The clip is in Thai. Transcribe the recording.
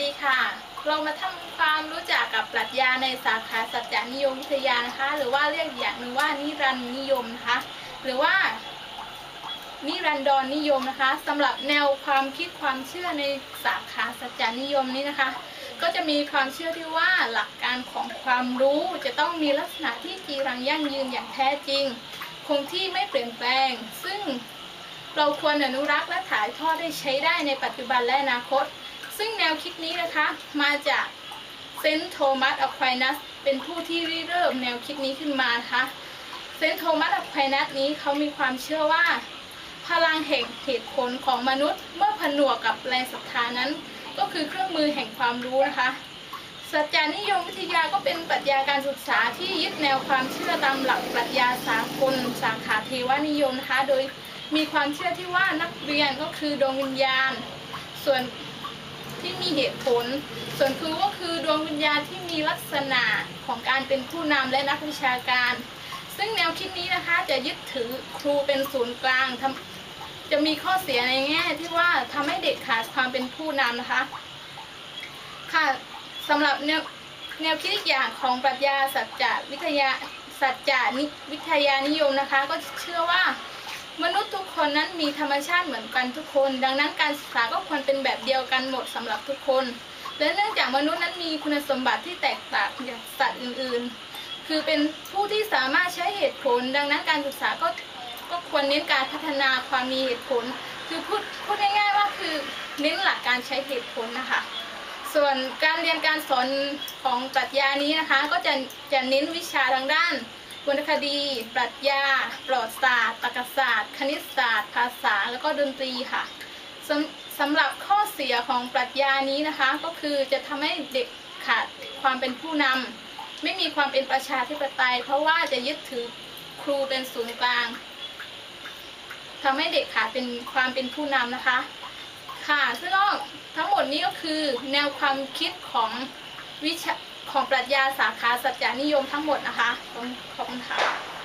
ดีค่ะ เรามาทำความรู้จักกับปรัชญาในสาขาสัจจานิยมวิทยานะคะ หรือว่าเรียกอีกอย่างหนึ่งว่านิรันดร์นิยมนะคะ หรือว่า นิรันดรนิยมนะคะสำหรับแนวความคิดความเชื่อในสาขาสัจจานิยมนี้นะคะ ก็จะมีความเชื่อที่ว่าหลักการของความรู้จะต้องมีลักษณะที่จีรังยั่งยืนอย่างแท้จริง คงที่ไม่เปลี่ยนแปลง ซึ่งเราควรอนุรักษ์และถ่ายทอดให้ใช้ได้ในปัจจุบันและอนาคต ซึ่งแนวคิดนี้นะคะมาจากเซนต์โทมัสอควายนัสเป็นผู้ที่ริเริ่มแนวคิดนี้ขึ้นมานะคะเซนต์โทมัสอควายนัสนี้เขามีความเชื่อว่า พลังแห่งเหตุผลของมนุษย์เมื่อผนวกกับแรงศรัทธานั้น ก็คือเครื่องมือแห่งความรู้นะคะสัจจานิยมวิทยาก็เป็นปรัชญาการศึกษาที่ยึดแนวความเชื่อตามหลักปรัชญาสากลสาขาเทวานิยมนะคะ โดยมีความเชื่อที่ว่านักเรียนก็คือดวงวิญญาณ ส่วน ที่มีเหตุผล ส่วนครูก็คือดวงวิญญาณที่มีลักษณะของการเป็นผู้นำและนักวิชาการ ซึ่งแนวคิดนี้นะคะจะยึดถือครูเป็นศูนย์กลางทำจะมีข้อเสียในแง่ที่ว่าทำให้เด็กขาดความเป็นผู้นำนะคะ ค่ะสำหรับแนวแนวคิดอีกอย่างของปรัชญาสัจจวิทยาสัจจานิวิทยานิยมนะคะ ก็เชื่อว่า มนุษย์ทุกคนนั้นมีธรรมชาติเหมือนกันทุกคน ดังนั้นการศึกษาก็ควรเป็นแบบเดียวกันหมดสำหรับทุกคน และเนื่องจากมนุษย์นั้นมีคุณสมบัติที่แตกต่างจากสัตว์อื่นๆ คือเป็นผู้ที่สามารถใช้เหตุผล ดังนั้นการศึกษาก็ก็ควรเน้นการพัฒนาความมีเหตุผล คือพูดพูดง่ายๆว่าคือเน้นหลักการใช้เหตุผลนะคะ ส่วนการเรียนการสอนของปรัชญานี้นะคะ ก็จะจะเน้นวิชาทางด้าน วรรณคดี ปรัชญาประวัติศาสตร์ตรรกศาสตร์ คณิตศาสตร์ ภาษา แล้วก็ดนตรีค่ะสำสำหรับข้อเสียของปรัชญานี้นะคะ ก็คือจะทำให้เด็กขาดความเป็นผู้นำไม่มีความเป็นประชาธิปไตย เพราะว่าจะยึดถือครูเป็นศูนย์กลางทำให้เด็กขาดเป็นความเป็นผู้นำนะคะ ค่ะซึ่งทั้งหมดนี้ก็คือแนวความคิดของวิชา ของปรัชญาสาขาสัจจานิยมทั้งหมดนะคะขอบคุณขอบคุณค่ะ